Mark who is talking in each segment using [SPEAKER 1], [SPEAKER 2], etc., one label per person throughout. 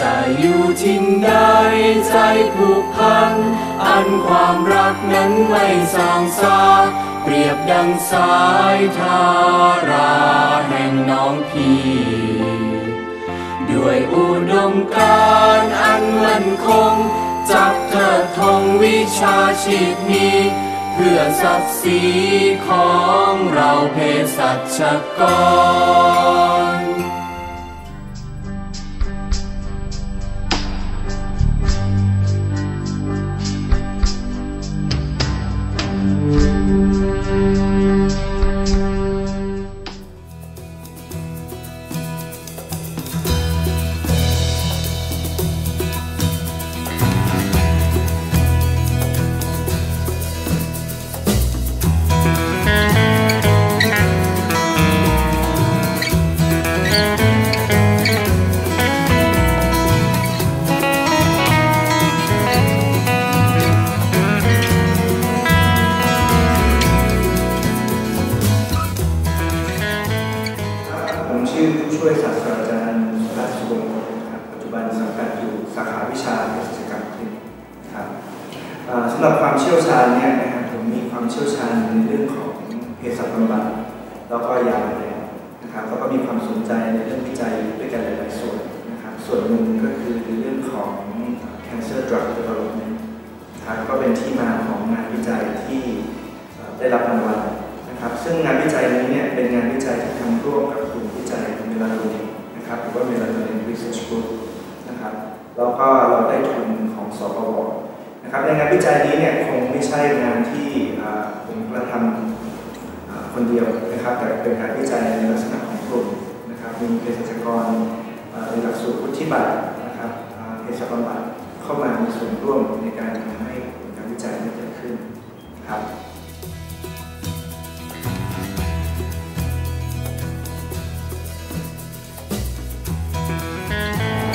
[SPEAKER 1] จะอยู่ที่ใดใจผูกพัน อันความรักนั้นไม่สางซาเปรียบดังสายทาราแห่งน้องพี่ด้วยอุดมการอันมั่นคง จับเถิดธงวิชาชีพนี้ เพื่อศักดิ์ศรีของเราเพศสัชกร
[SPEAKER 2] ช่วยศาสตราจารย์รัตน์สุวรรณครับปัจจุบันสังกัดอยู่สาขาวิชาเภสัชกรรมคลินิกครับสำหรับความเชี่ยวชาญเนี่ยนะครับผมมีความเชี่ยวชาญในเรื่องของเภสัชบำบัดแล้วก็ยาแรงนะครับแล้วก็มีความสนใจในเรื่องวิจัยด้วยกันหลาย ๆ ส่วนนะครับส่วนหนึ่งก็คือในเรื่องของ cancer drug development ครับก็เป็นที่มาของงานวิจัยที่ได้รับรางวัลนะครับซึ่งงานวิจัยนี้เนี่ยเป็นงานวิจัยที่ทำร่วมกับกลุ่มวิจัย รือว่าเมลาโทนิน Research Group นะครับแล้วก็เราได้ทุนของสปวนะครับในงานวิจัยนี้เนี่ยคงไม่ใช่งานที่ผมกระทำคนเดียวนะครับ แต่เป็นการวิจัยในลักษณะของกลุ่มนะครับมีเภสัชกรในหลักสูตรวุฒิบัตรนะครับเภสัชบำบัดเข้ามามีส่วนร่วมในการทำให้ผลการวิจัยนี้เกิดขึ้นครับ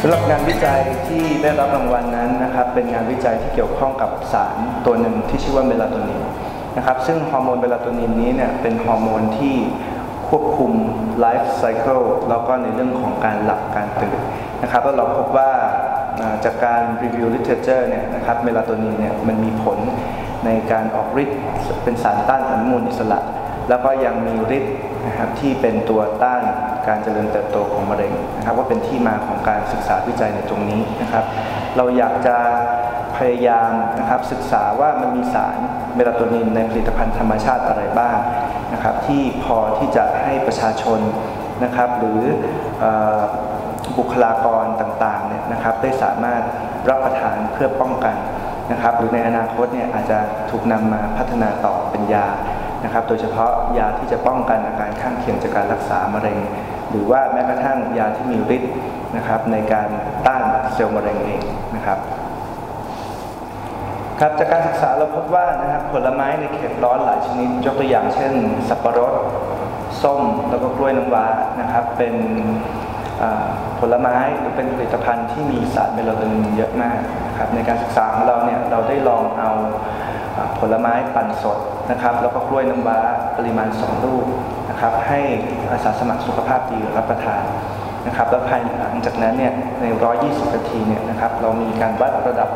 [SPEAKER 2] ำ
[SPEAKER 3] หรับงานวิจัยที่ได้รับรางวัลนั้นนะครับเป็นงานวิจัยที่เกี่ยวข้องกับสารตัวหนึ่งที่ชื่อว่าเมลาโทนินนะครับซึ่งฮอร์โมนเมลาโทนินนี้เนี่ยเป็นฮอร์โมนที่ควบคุมไลฟ์ไซเคิลแล้วก็ในเรื่องของการหลับการตื่นนะครับแล้วเราพบว่าอ่าจากการรีวิวลิเทเจอร์เนี่ยนะครับเมลาโทนินเนี่ยมันมีผลในการออกฤทธิ์เป็นสารต้านอนุมูลอิสระ แล้วก็ยังมีฤทธิ์ นะครับที่เป็นตัวต้านการเจริญเติบโตของมะเร็งนะครับว่าเป็นที่มาของการศึกษาวิจัยในตรงนี้นะครับ เราอยากจะพยายามนะครับศึกษาว่ามันมีสารเมลาโทนินในผลิตภัณฑ์ธรรมชาติอะไรบ้างนะครับที่พอที่จะให้ประชาชนนะครับหรืออบุคลากรต่างๆเนี่ยนะครับได้สามารถรับประทานเพื่อป้องกันนะครับหรือในอนาคตเนี่ยอาจจะถูกนำมาพัฒนาต่อเป็นยา นะครับ โดยเฉพาะยาที่จะป้องกันอาการข้างเคียงจากการรักษามะเร็ง หรือว่าแม้กระทั่งยาที่มีฤทธิ์นะครับในการต้านเซลล์มะเร็งเองนะครับครับจากการศึกษาเราพบว่านะครับผลไม้ในเขตร้อนหลายชนิดยกตัวอย่างเช่น สับปะรด ส้มแล้วก็กล้วยน้ำว้านะครับเป็นผลไม้หรือเป็นผลิตภัณฑ์ที่มีสารเมลาโทนินเยอะมากนะครับในการศึกษาของเราเนี่ยเราได้ลองเอาผลไม้ปั่นสด นะครับแล้วก็กล้วยน้ำว้าปริมาณ 2 ลูกนะครับให้อาสาสมัครสุขภาพดีรับประทานนะครับแล้วภายหลังจากนั้นเนี่ยใน 120 นาทีเนี่ยนะครับเรามีการวัดระดับ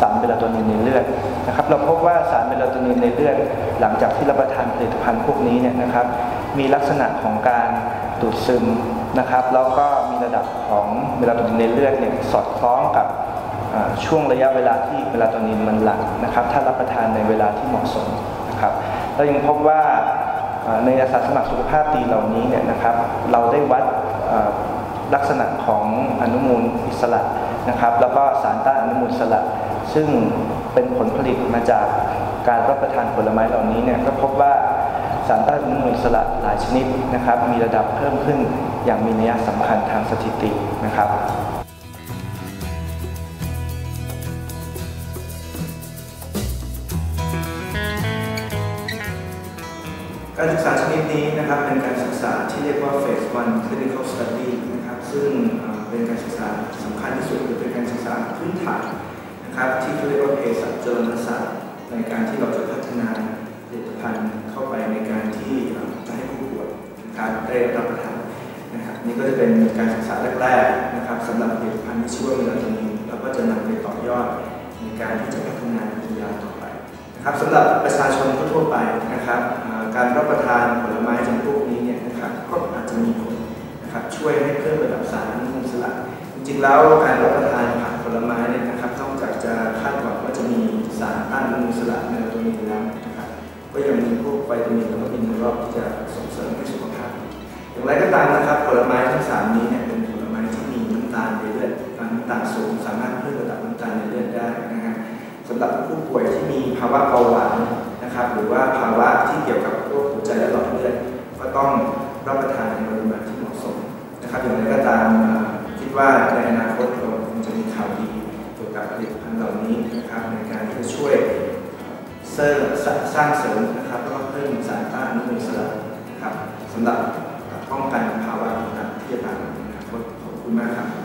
[SPEAKER 3] สารเมลาโทนินในเลือดนะครับเราพบว่าสารเมลาโทนินในเลือด หลังจากที่รับประทานผลิตภัณฑ์พวกนี้เนี่ยนะครับมีลักษณะของการดูดซึมนะครับแล้วก็มีระดับของเมลาโทนินในเลือดเนี่ยสอดคล้องกับช่วงระยะเวลาที่เมลาโทนินมันหลั่งนะครับถ้ารับประทานในเวลาที่เหมาะสม นะครับเรายังพบว่าในอาสาสมัครสุขภาพดีเหล่านี้เนี่ยนะครับ เราได้วัดลักษณะของอนุมูลอิสระนะครับ แล้วก็สารต้านอนุมูลอิสระ ซึ่งเป็นผลผลิตมาจากการรับประทานผลไม้เหล่านี้เนี่ยก็พบว่าสารต้านอนุมูลอิสระหลายชนิดนะครับ มีระดับเพิ่มขึ้นอย่างมีนัยสำคัญทางสถิตินะครับ
[SPEAKER 2] การศึกษาชนิดนี้นะครับเป็นการศึกษาที่เรียกว่า phase 1 clinical study นะครับซึ่งเป็นการศึกษาสำคัญที่สุดหรือเป็นการศึกษาพื้นฐานนะครับที่เขาเรียกว่าเภสัชเจริญศาสตร์ในการที่เราจะพัฒนาผลิตภัณฑ์เข้าไปในการที่จะให้ผู้ป่วยนะครับได้รับประทานนะครับนี่ก็จะเป็นการศึกษาแรกๆนะครับสำ
[SPEAKER 3] หรับผลิตภัณฑ์ที่ช่ว่าเมลาโทนินเราก็จะนำไปต่อยอดในการที่จะพัฒนาเป็นยาต่อไปนะครับสำหรับประชาชนทั่วไปนะครับ การรับประทานผลไม้จำพวกนี้เนี่ยนะครับก็อาจจะมีผลนะครับช่วยให้เพิ่มระดับสารอนุมูลอิสระจริงๆแล้วการรับประทานผักผลไม้เนี่ยนะครับนอกจากจะคาดหวังว่าจะมีสารต้านอนุมูลอิสระในตัวนี้แล้วนะครับก็ยังมีพวกวิตามินแล้วก็มินเนอรัลที่จะส่งเสริมให้สุขภาพ อย่างไรก็ตามนะครับผลไม้ทั้งสามนี้เนี่ยเป็นผลไม้ที่มีน้ำตาลในเลือดน้ำตาลสูงสามารถเพิ่มระดับน้ำตาลในเลือดได้นะฮะสำหรับผู้ป่วยที่มีภาวะเบาหวานนะครับหรือว่าภาวะที่เกี่ยวกับ คิดว่าในอนาคตเราคงจะมีข่าวดีเกี่ยวกับผลิตภัณฑ์เหล่านี้นะครับในการที่จะช่วยเสริมสร้างเสริมนะครับแล้วก็เพิ่มสารต้านอนุมูลอิสระนะครับสำหรับป้องกันภาวะต่างๆที่จะตามมาในอนาคตขอบคุณมากครับ